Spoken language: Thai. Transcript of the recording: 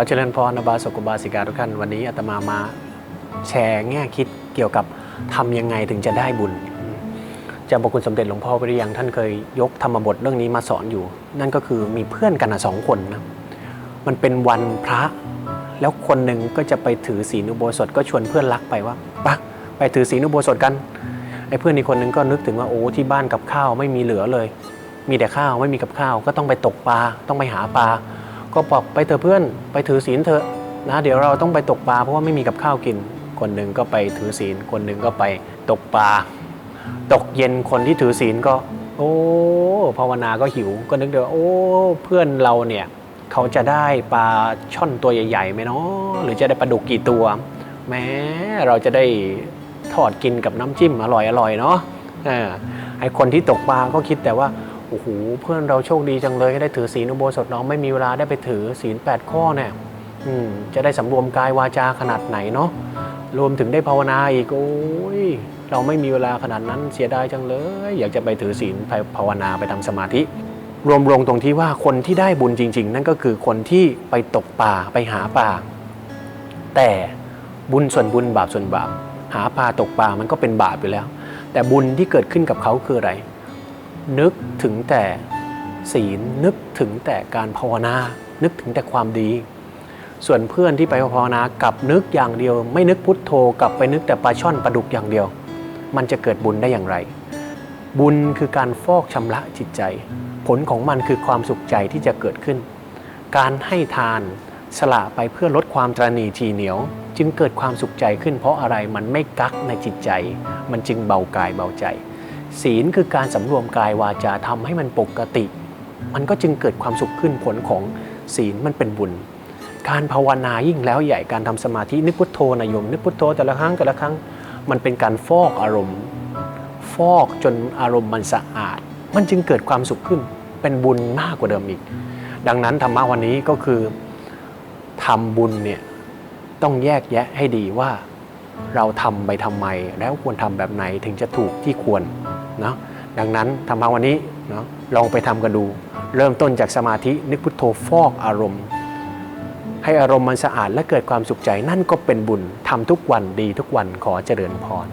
ขอเจริญพรนบาสกุบาสิกาทุกท่านวันนี้อาตมามาแชร์แง่คิดเกี่ยวกับทำยังไงถึงจะได้บุญจะบอกคุณสมเด็จหลวงพ่อปริยังท่านเคยยกธรรมบทเรื่องนี้มาสอนอยู่ นั่นก็คือมีเพื่อนกันสองคนนะมันเป็นวันพระ แล้วคนหนึ่งก็จะไปถือศีลอุโบสถก็ชวนเพื่อนรักไปว่าปะไปถือศีลอุโบสถกันไอ้เพื่อนอีกคนหนึ่งก็นึกถึงว่าโอ้ที่บ้านกับข้าวไม่มีเหลือเลย มีแต่ข้าวไม่มีกับข้าวก็ต้องไปตกปลาต้องไปหาปลา ก็บอกไปเถอะเพื่อนไปถือศีลเถอะนะเดี๋ยวเราต้องไปตกปลาเพราะว่าไม่มีกับข้าวกิน คนหนึ่งก็ไปถือศีล คนหนึ่งก็ไปตกปลาตกเย็นคนที่ถือศีลก็ โอ้ภาวนาก็หิวก็นึกเดี๋ยวโอ้เพื่อนเราเนี่ยเขาจะได้ปลาช่อนตัวใหญ่ๆไหมเนาะหรือจะได้ปลาดุกกี่ตัวแม้เราจะได้ทอดกินกับน้ำจิ้มอร่อยๆเนาะเออไอคนที่ตกปลาก็คิดแต่ว่า โอ้โหเพื่อนเราโชคดีจังเลยได้ถือศีลอุโบสถน้องไม่มีเวลาได้ไปถือศีล8ข้อเนี่ยจะได้สำรวมกายวาจาขนาดไหนเนาะรวมถึงได้ภาวนาอีกโอ้ยเราไม่มีเวลาขนาดนั้นเสียดายจังเลย อยากจะไปถือศีลไปภาวนาไปทำสมาธิ รวมลงตรงที่ว่าคนที่ได้บุญจริง ๆ นั่นก็คือคนที่ไปตกป่าไปหาป่า แต่บุญส่วนบุญบาปส่วนบาป หาปลาตกปลามันก็เป็นบาปอยู่แล้ว แต่บุญที่เกิดขึ้นกับเขาคืออะไร นึกถึงแต่ศีลนึกถึงแต่การภาวนา นึกถึงแต่ความดี ส่วนเพื่อนที่ไปภาวนากลับนึกอย่างเดียว ไม่นึกพุทโธกลับไปนึกแต่ปลาช่อนปลาดุกอย่างเดียว มันจะเกิดบุญได้อย่างไร บุญคือการฟอกชำระจิตใจ ผลของมันคือความสุขใจที่จะเกิดขึ้น การให้ทานสละไปเพื่อลดความตรณีทีเหนียว จึงเกิดความสุขใจขึ้นเพราะอะไรมันไม่กักในจิตใจ มันจึงเบากายเบาใจ ศีลคือการสำรวมกายวาจาทำให้มันปกติ มันก็จึงเกิดความสุขขึ้นผลของศีลมันเป็นบุญ การภาวนายิ่งแล้วใหญ่การทำสมาธินึกพุทโธนะโยมนึกพุทโธแต่ละครั้งแต่ละครั้ง มันเป็นการฟอกอารมณ์ ฟอกจนอารมณ์มันสะอาด มันจึงเกิดความสุขขึ้นเป็นบุญมากกว่าเดิมอีก ดังนั้นธรรมะวันนี้ก็คือทำบุญเนี่ยต้องแยกแยะให้ดีว่าเราทำไปทำไม แล้วควรทำแบบไหนถึงจะถูกที่ควร เนาะดังนั้นธรรมะวันนี้เนาะลองไปทำกันดู เริ่มต้นจากสมาธินึกพุทโธฟอกอารมณ์ ให้อารมณ์มันสะอาดและเกิดความสุขใจนั่นก็เป็นบุญทำทุกวันดีทุกวันขอเจริญพร